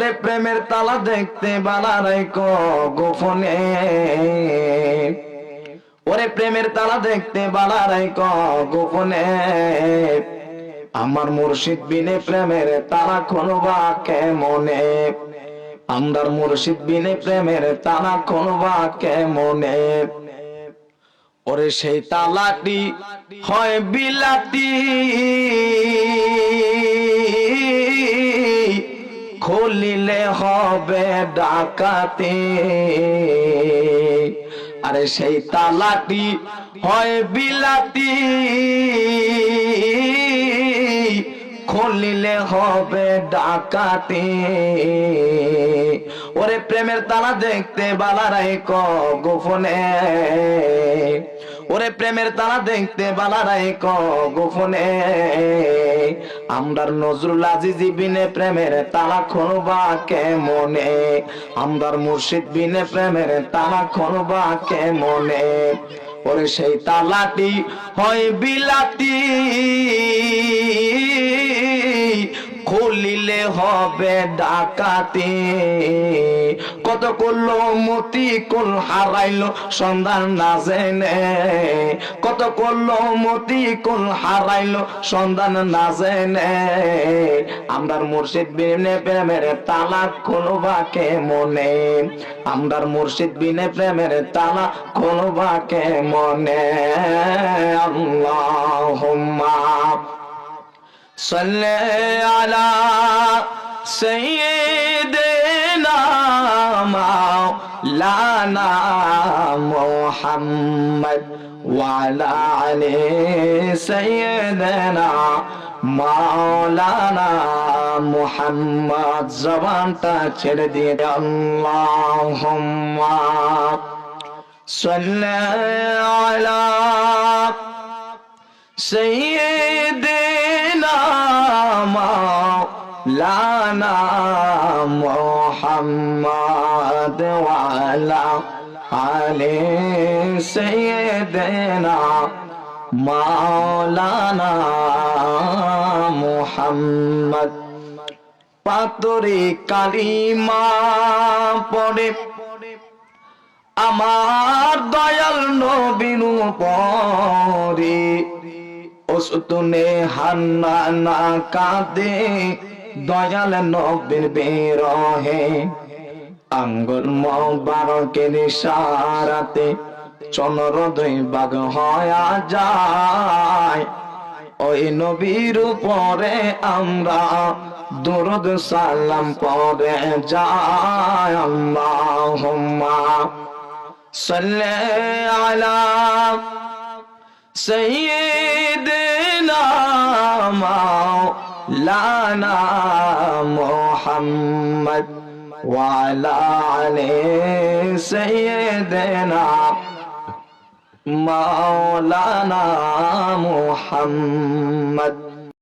ওরে প্রেমের তালা দেখতে বালা রাইক গোপনে। ওরে প্রেমের তালা দেখতে বালা রাইক গোপনে। আমার মুর্শিদ বিনে প্রেমের তারা খুলবা কেমনে? আমদার মুর্শিদ বিনে প্রেমের তারা খুলবা কেমনে? ওরে সেই তালাটি হয় বিলাতি। ডাকাতি। আরে সেই তালাটি হয় বিলাতি। খুলিলে হবে ডাকাতি। ওরে প্রেমের তালা দেখতে বালারাই ক গোপনে। ওরে প্রেমের তারা দেখতে বালারাই ক গোপনে। আমদার নজরুল আজিজি বিনে প্রেমের তালা কে মনে আমদার মুর্শিদ বিনে প্রেমের তালা কে মনে ওরে সেই তালাটি হয় বিলাতি। হবে ডাকাতি কত করলো মতি কুল হারাইলো সন্ধান না জেনে কত করলো মতি কুল হারাইলো সন্ধান না জেনে আমদার মুর্শিদ বিনে প্রেমের তালা খুলবা কে মনে আমদার মুর্শিদ বিনে প্রেমের তালা খুলবা কে মনে আল্লাহুম্মা صل على سيدنا مولانا محمد وعلى علي سيدنا মাওলানা মুহাম্মদ জবানটা ছেড়ে দিয়ে দে আল্লাহুম্মা সাল্লি আলা سيدنا مولانا محمد وعلى علي سيدنا مولانا محمد পাতরে কালিমা পড়ে আমার দয়াল নবীন পরে ওসুতনে হান্না না কাঁদে দয়াল নবীর বিরহে, আঙ্গুল মোবারকের সারাতে চন্দ্র দুই বাঘ হয়া যায়। ওই নবীর পরে আমরা দুরুদ সালাম পরে যায়। আল্লাহুম্মা সাল্লি আলা সাইয়্যিদিনা مولانا محمد وعلى علي سيدنا مولانا محمد.